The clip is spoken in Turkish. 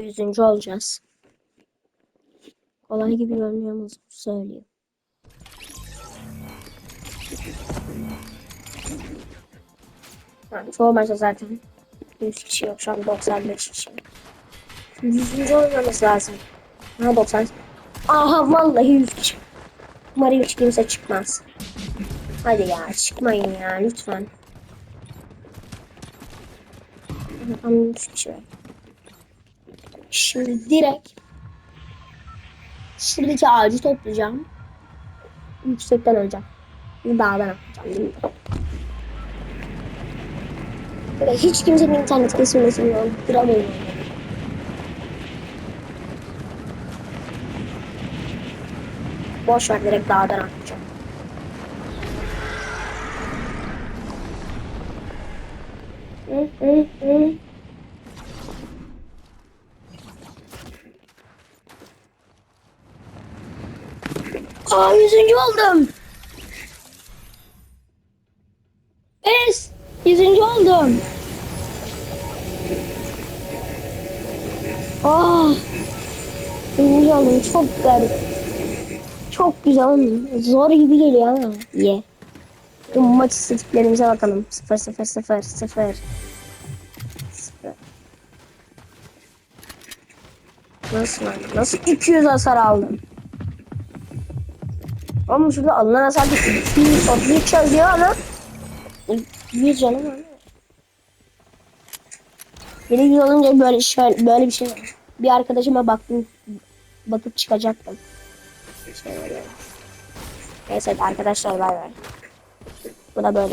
Yüzüncü olacağız. Kolay gibi görünüyor mu söylüyor. Yani çoğu maçta zaten 100 kişi yok. Şu an 95 kişi. Yüzüncü olmamız lazım. Ha 90. Aha vallahi 100 kişi. Umarım hiç kimse çıkmaz. Hadi ya çıkmayın ya lütfen. Tam 100 kişi var. Şimdi direkt şuradaki ağacı toplayacağım. Yüksekten öleceğim. Bir dağdan mi? Böyle hiç kimsenin internet kesilmesini öldüremeyim. Boş ver direkt dağdan atlayacağım. Hı Aa yüzüncü oldum. Es yüzüncü oldum. Aa yüzüncü oldum çok garip. Çok güzel. Zor gibi geliyor ama. Ye. Bu maç istatistiklerimize bakalım. 0 0 0 0 0 Nasıl lan? Nasıl 200 hasar aldım? Ama şurada alınan hasar 233 yazıyor ama 100 canım var. Biri 100 olunca böyle şöyle, böyle bir şey. Bir arkadaşıma baktım bakıp çıkacaktım. Şey. Neyse arkadaşlar bay bay. Bu da böyle.